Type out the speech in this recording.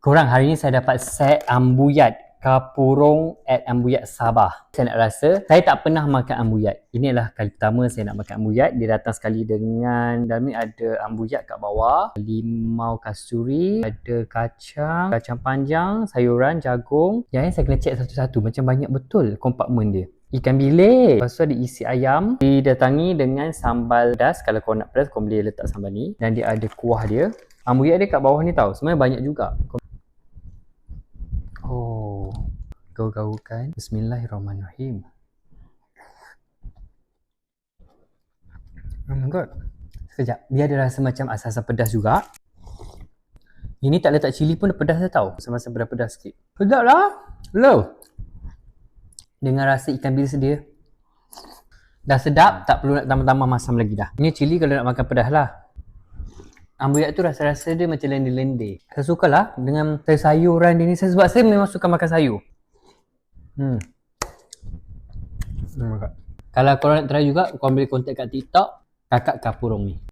Korang hari ni saya dapat set ambuyat kapurung at ambuyat Sabah. Saya nak rasa, saya tak pernah makan ambuyat. Ini adalah kali pertama saya nak makan ambuyat. Dia datang sekali dengan, dalam ni ada ambuyat kat bawah, limau kasturi, ada kacang, kacang panjang, sayuran, jagung. Yang ni saya kena check satu-satu macam banyak betul kompartmen dia. Ikan bilik. Lepas tu ada isi ayam. Didatangi dengan sambal pedas. Kalau korang nak pedas, korang boleh letak sambal ni. Dan dia ada kuah dia. Ambuyat dia kat bawah ni tau. Sebenarnya banyak juga. Oh. Gaul-gaulkan. Bismillahirrahmanirrahim. Oh my god. Sekejap. Dia ada rasa macam asam-asam pedas juga. Ini tak letak cili pun pedas dah tau. Asam-asam pedas-pedas sikit. Sedap lah. Hello. Dengan rasa ikan bilis dia. Dah sedap, tak perlu nak tambah-tambah masam lagi dah. Ini cili kalau nak makan pedas lah. Ambuyat tu rasa-rasa dia macam lendir-lendir. Saya suka lah dengan sayuran dia ni. Sebab saya memang suka makan sayur. Hmm. Kalau korang nak try juga, korang boleh contact kat TikTok kakak kapurung ni.